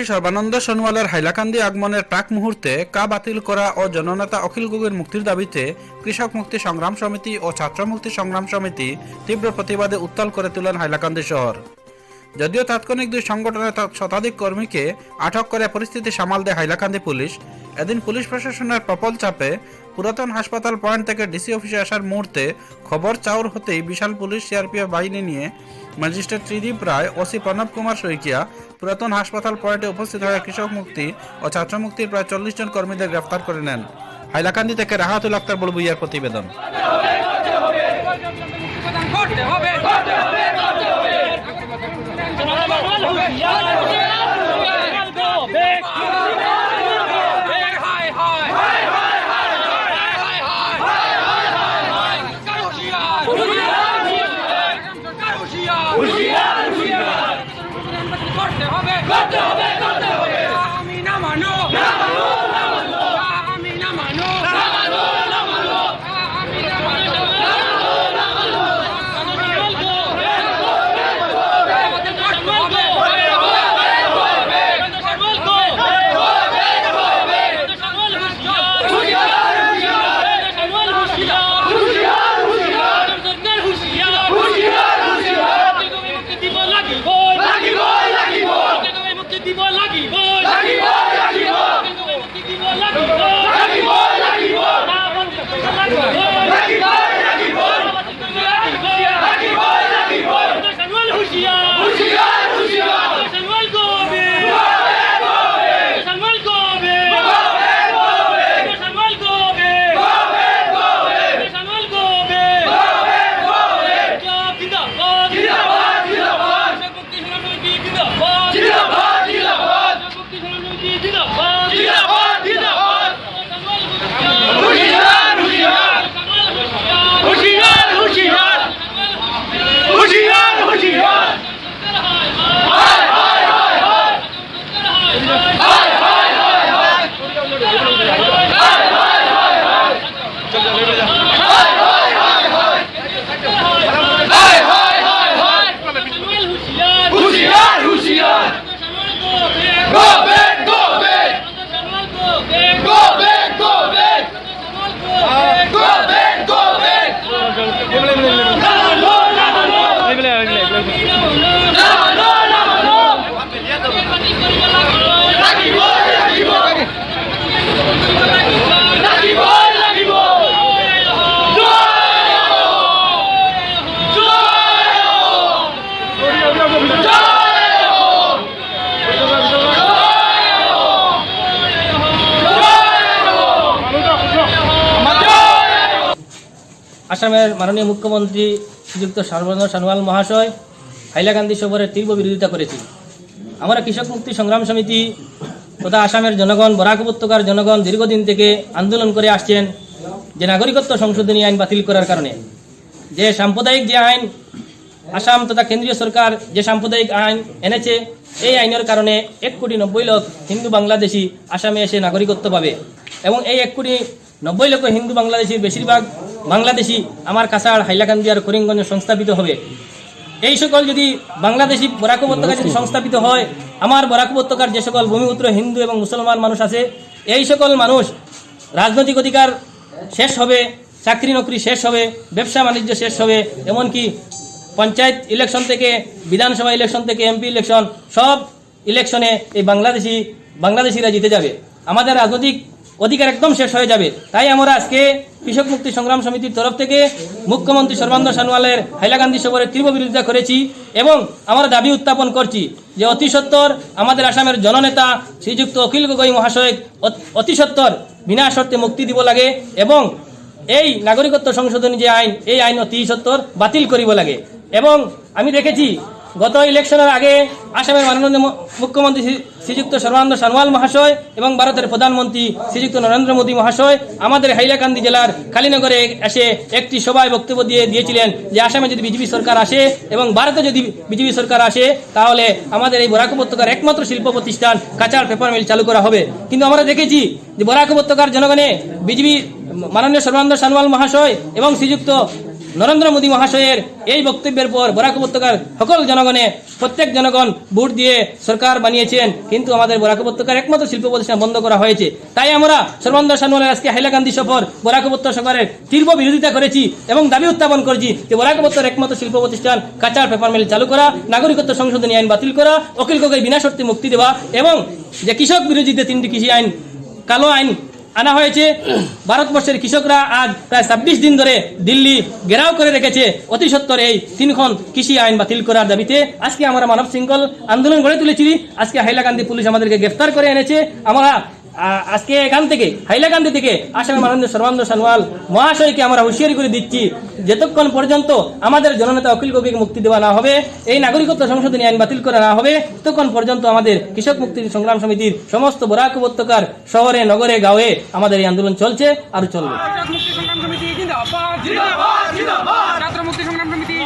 মুখ্যমন্ত্রী সর্বানন্দ সোনোয়ালের হাইলাকান্দি আগমনের প্রাক মুহূর্তে কা বাতিল করা ও জননেতা অখিল গগৈর মুক্তির দাবিতে কৃষক মুক্তি সংগ্রাম সমিতি ও ছাত্র মুক্তি সংগ্রাম সমিতি তীব্র প্রতিবাদে উত্তাল করে তুলেন হাইলাকান্দি শহর। যদিও তাৎক্ষণিক দুই সংগঠনের শতাধিক কর্মীকে আটক করে পরিস্থিতি সামাল দেয় হাইলাকান্দি পুলিশ এদিন পুলিশ প্রশাসনের প্রবল চাপে পুরাতন হাসপাতাল পয়েন্ট থেকে ডিসি অফিসে আসার মুহূর্তে খবর চাউর হতেই বিশাল পুলিশ সিআরপিএফ বাহিনী নিয়ে ম্যাজিস্ট্রেট ত্রিদীপ রায় ওসি প্রণব কুমার শইকিয়া পুরাতন হাসপাতাল পয়েন্টে উপস্থিত হয়ে কৃষক মুক্তি ও ছাত্র মুক্তির প্রায় চল্লিশ জন কর্মীদের গ্রেফতার করে নেন হাইলাকান্দি থেকে রাহাতুল আক্তার বলবুইয়ার প্রতিবেদন করতে হবে করতে হবে করতে হবে করতে হবে করতে হবে। করতে হবে আসামের মাননীয় মুখ্যমন্ত্রী শ্রীযুক্ত সর্বানন্দ সানোয়াল মহাশয় হাইলাকান্দি সফরের তীব্র বিরোধিতা করেছি আমরা কৃষক মুক্তি সংগ্রাম সমিতি তথা আসামের জনগণ, বরাক উপত্যকার জনগণ দীর্ঘদিন থেকে আন্দোলন করে আসছেন যে নাগরিকত্ব সংশোধনী আইন বাতিল করার কারণে। যে সাম্প্রদায়িক যে আইন আসাম তথা কেন্দ্রীয় সরকার যে সাম্প্রদায়িক আইন এনেছে, এই আইনের কারণে এক কোটি নব্বই লক্ষ হিন্দু বাংলাদেশি আসামে এসে নাগরিকত্ব পাবে। এবং এই এক কোটি নব্বই লক্ষ হিন্দু বাংলাদেশির বেশিরভাগ বাংলাদেশি আমার কাছাড় হাইলাকান্দি আর করিমগঞ্জে সংস্থাপিত হবে। এই সকল যদি বাংলাদেশি বরাক উপত্যকা যদি সংস্থাপিত হয়, আমার বরাক উপত্যকার যে সকল ভূমিপুত্র হিন্দু এবং মুসলমান মানুষ আছে, এই সকল মানুষ রাজনৈতিক অধিকার শেষ হবে, চাকরি নকরি শেষ হবে, ব্যবসা বাণিজ্য শেষ হবে, এমনকি পঞ্চায়েত ইলেকশন থেকে, বিধানসভা ইলেকশন থেকে, এমপি ইলেকশন, সব ইলেকশনে এই বাংলাদেশি, বাংলাদেশিরা জিতে যাবে। আমাদের রাজনৈতিক অধিকার একদম শেষ হয়ে যাবে। তাই আমরা আজকে কৃষক মুক্তি সংগ্রাম সমিতির তরফ থেকে মুখ্যমন্ত্রী সর্বানন্দ সোনোয়ালের হাইলাকান্দি সফরের তীব্র বিরোধিতা করেছি এবং আমরা দাবি উত্থাপন করছি যে অতি সত্বর আমাদের আসামের জননেতা শ্রীযুক্ত অখিল গগৈ মহাশয় অত- সত্বর বিনা শর্তে মুক্তি দিব লাগে এবং এই নাগরিকত্ব সংশোধনী যে আইন, এই আইন অতি সত্তর বাতিল করিব লাগে। এবং আমি দেখেছি গত ইলেকশনের আগে আসামের মাননীয় মুখ্যমন্ত্রী শ্রী- শ্রীযুক্ত সর্বানন্দ সানোয়াল মহাশয় এবং ভারতের প্রধানমন্ত্রী শ্রীযুক্ত নরেন্দ্র মোদী মহাশয় আমাদের হাইলাকান্দি জেলার কালীনগরে এসে একটি সভায় বক্তব্য দিয়ে দিয়েছিলেন যে আসামে যদি বিজেপি সরকার আসে এবং ভারতে যদি বিজেপি সরকার আসে, তাহলে আমাদের এই বরাক উপত্যকার একমাত্র শিল্প প্রতিষ্ঠান কাঁচার পেপার মিল চালু করা হবে। কিন্তু আমরা দেখেছি যে বরাক উপত্যকার জনগণে বিজেপি মাননীয় সর্বানন্দ সানোয়াল মহাশয় এবং শ্রীযুক্ত নরেন্দ্র মোদী মহাশয়ের এই বক্তব্যের পর বরাক উপত্যকার সকল জনগণে, প্রত্যেক জনগণ ভোট দিয়ে সরকার বানিয়েছেন, কিন্তু আমাদের বরাক উপত্যকার একমাত্র শিল্প প্রতিষ্ঠান বন্ধ করা হয়েছে। তাই আমরা সর্বানন্দ সানোয়ালের আজকে হাইলাকান্দি সফর বরাক উপত্যকা সরকারের তীব্র বিরোধিতা করেছি এবং দাবি উত্থাপন করেছি যে বরাক উপত্যকার একমাত্র শিল্প প্রতিষ্ঠান কাঁচার পেপার মিল চালু করা, নাগরিকত্ব সংশোধনী আইন বাতিল করা, অখিল গগৈ বিনা শর্তে মুক্তি দেওয়া এবং যে কৃষক বিরোধীতে তিনটি কৃষি আইন, কালো আইন আনা হয়েছে। ভারতবর্ষের কৃষকরা আজ প্রায় ছাব্বিশ দিন ধরে দিল্লি ঘেরাও করে রেখেছে। অতি সত্তর এই তিনখন কৃষি আইন বাতিল করার দাবিতে আজকে আমরা মানব শৃঙ্খল আন্দোলন গড়ে তুলেছি আজকে হাইলাকান্দি পুলিশ আমাদেরকে গ্রেফতার করে এনেছে। আমরা আজকে এখান থেকে, হাইলাকান্দি থেকে আসামের মানন্দ সর্বানন্দ সানোয়াল মহাশয়কে আমরা হুঁশিয়ারি করে দিচ্ছি, যতক্ষণ পর্যন্ত আমাদের জননেতা অখিল গগৈকে মুক্তি দেওয়া না হবে, এই নাগরিকত্ব সংশোধনী আইন বাতিল করা না হবে, ততক্ষণ পর্যন্ত আমাদের কৃষক মুক্তির সংগ্রাম সমিতির সমস্ত বরাক উপত্যকার শহরে, নগরে গাঁয়ে আমাদের এই আন্দোলন চলছে আর চলবে। ছাত্র মুক্তি সংগ্রাম সমিতি